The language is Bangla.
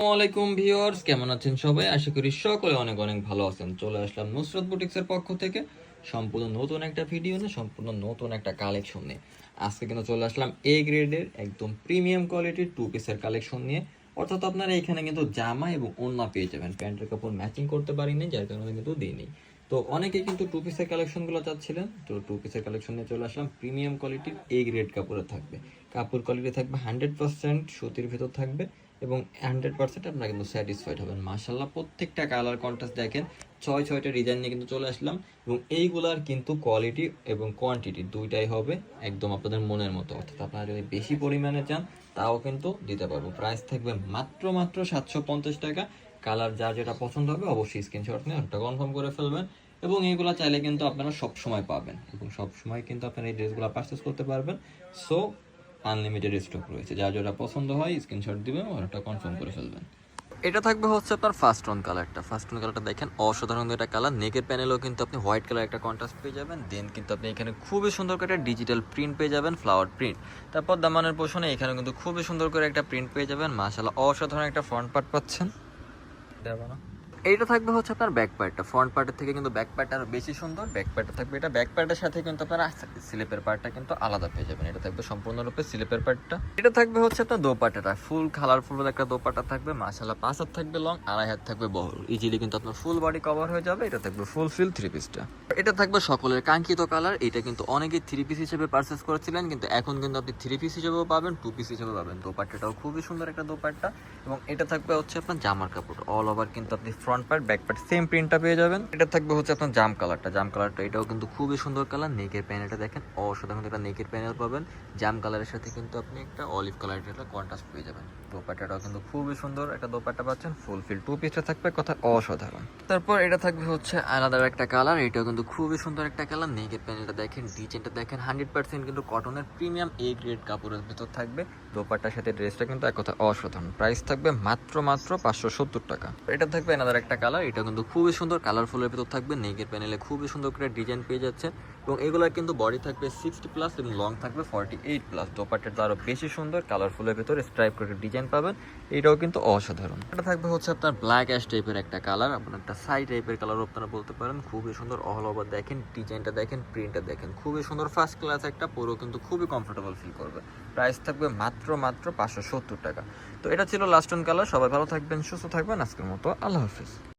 আসসালামু আলাইকুম ভিউয়ার্স, কেমন আছেন সবাই? আশা করি সকলে অনেক অনেক ভালো আছেন। চলে আসলাম নুসরত বুটিক্সের পক্ষ থেকে সম্পূর্ণ নতুন একটা ভিডিও নিয়ে, সম্পূর্ণ নতুন একটা কালেকশন নিয়ে। আজকে কিন্তু চলে আসলাম এ গ্রেডের একদম প্রিমিয়াম কোয়ালিটির টু পিসের কালেকশন নিয়ে। অর্থাৎ আপনারা এখানে কিন্তু জামা এবং ওড়না পেয়ে যাবেন। প্যান্টের কাপড় ম্যাচিং করতে পারিনি, যার কারণে কিন্তু দিইনি। তো অনেকে কিন্তু টু পিসের কালেকশনগুলো চাচ্ছিলেন। তো টু পিসের কালেকশন নিয়ে চলে আসলাম। প্রিমিয়াম কোয়ালিটির এ গ্রেড কাপড়ে থাকবে। কাপড় কোয়ালিটি থাকবে হান্ড্রেড পার্সেন্ট সুতির ভেতর থাকবে। এবং হান্ড্রেড পার্সেন্ট আপনারা কিন্তু স্যাটিসফাইড হবেন। মার্শাল্লাহ প্রত্যেকটা কালার কন্ট্রাস্ট দেখেন, ছয় ছয়টা ডিজাইন নিয়ে কিন্তু চলে আসলাম এবং এইগুলার কিন্তু কোয়ালিটি এবং কোয়ান্টিটি দুইটাই হবে একদম আপনাদের মনের মতো। অর্থাৎ আপনারা যদি বেশি পরিমাণে চান, তাও কিন্তু দিতে পারব। প্রাইস থাকবে মাত্র মাত্র সাতশো পঞ্চাশ টাকা। কালার যার যেটা পছন্দ হবে অবশ্যই স্ক্রিনশট নিয়ে ওটা কনফার্ম করে ফেলবেন এবং এইগুলা চাইলে কিন্তু আপনারা সব সময় পাবেন এবং সব সময় কিন্তু আপনারা এই ড্রেসগুলো পারচেস করতে পারবেন। সো আনলিমিটেড স্টক রয়েছে। যা যেটা পছন্দ হয় স্ক্রিনশট দিবেন ওটা কনফার্ম করে ফেলবেন। এটা থাকবে হচ্ছে আপনার ফার্স্ট টোন কালারটা ফার্স্ট টোন কালারটা দেখেন, অসাধারণ একটা কালার নেকের প্যানেলেও কিন্তু আপনি হোয়াইট কালার একটা কন্ট্রাস্ট পেয়ে যাবেন। দেন কিন্তু আপনি এখানে খুবই সুন্দর করে একটা ডিজিটাল প্রিন্ট পেয়ে যাবেন ফ্লাওয়ার প্রিন্ট তারপর দামানের পোষণে এখানে কিন্তু খুবই সুন্দর করে একটা প্রিন্ট পেয়ে যাবেন। মাশাআল্লাহ, অসাধারণ একটা ফ্রন্ট পার্ট পাচ্ছেন। দেবো না। এইটা থাকবে হচ্ছে আপনার ব্যাক পার্টটা ফ্রন্ট পার্টের থেকে কিন্তু ব্যাক পার্টটা আরও বেশি সুন্দর ব্যাক পার্টটা থাকবে এটা। ব্যাক পার্টের সাথে কিন্তু আপনার স্লিপের পার্টটা কিন্তু আলাদা পেয়ে যাবেন। এটা থাকবে সম্পূর্ণরূপে স্লিপের পার্টটা এটা থাকবে হচ্ছে আপনার দোপাটাটা ফুল কালারফুল একটা দোপাটা থাকবে। মাশাআল্লাহ, পাঁচ হাত থাকবে লং আড়াই হাত থাকবে বহর ইজিলি কিন্তু আপনার ফুল বডি কভার হয়ে যাবে। এটা থাকবে ফুল ফিল থ্রি পিসটা এটা থাকবে সকলের। কাঙ্ক্ষিত কালার এটা কিন্তু অনেকে থ্রি পিস হিসেবে পারচেস করেছিলেন, কিন্তু এখন কিন্তু আপনি থ্রি পিস হিসেবেও পাবেন টু পিস হিসেবে পাবেন। দোপাট্টাটাও খুবই সুন্দর একটা দোপাট্টা। এবং এটা থাকবে হচ্ছে আপনার জামার কাপড়। অল ওভার কিন্তু আপনি front part back part same প্রিন্টটা পেয়ে যাবেন। এটা থাকবে হচ্ছে আপনার জাম কালারটা জাম কালারটা এটাও কিন্তু খুবই সুন্দর কালার নেকের প্যানেলটা দেখেন, অসাধারণ একটা নেকের প্যানেল পাবেন। জাম কালারের সাথে কিন্তু আপনি একটা অলিভ কালারের একটা কন্ট্রাস্ট পেয়ে যাবেন। দোপাট্টাটাও কিন্তু খুবই সুন্দর একটা দোপাট্টা পাচ্ছেন। ফুল ফিল টু পিসটা থাকবে, কথা অসাধারণ। তারপর এটা থাকবে হচ্ছে আলাদার একটা কালার এটাও কিন্তু খুবই সুন্দর একটা কালার নেকের প্যানেলটা দেখেন ডিজাইনটা দেখেন হান্ড্রেড পার্সেন্ট কিন্তু কটনের প্রিমিয়াম এ গ্রেড কাপড়ের ভেতর থাকবে। দোপাট্টার সাথে ড্রেসটা কিন্তু এক কথা অসাধারণ। প্রাইস থাকবে মাত্র মাত্র পাঁচশো সত্তর টাকা। এটা থাকবে এনাদার একটা কালার এটা কিন্তু খুবই সুন্দর। কালারফুলের ভেতর থাকবে নেকের প্যানেলে খুবই সুন্দর করে ডিজাইন পেয়ে যাচ্ছে এবং এগুলোর কিন্তু বডি থাকবে সিক্সটি প্লাস এবং লং থাকবে ফর্টি এইট প্লাস দোপাট্টাটা আরও বেশি সুন্দর কালারফুলের ভেতরে স্ট্রাইপ করে ডিজাইন পাবেন, এটাও কিন্তু অসাধারণ। এটা থাকবে হচ্ছে আপনার ব্ল্যাক অ্যাশ টাইপের একটা কালার আপনার একটা সাই টাইপের কালারও আপনারা বলতে পারেন, খুবই সুন্দর অল ওভার দেখেন ডিজাইনটা দেখেন প্রিন্টটা দেখেন, খুবই সুন্দর ফার্স্ট ক্লাস একটা, পুরো কিন্তু খুবই কমফোর্টেবল ফিল করবে। প্রাইস থাকবে মাত্র মাত্র পাঁচশো সত্তর টাকা। তো এটা ছিল লাস্ট অন কালার সবাই ভালো থাকবেন, সুস্থ থাকবেন, আজকের মতো আল্লাহ হাফিজ।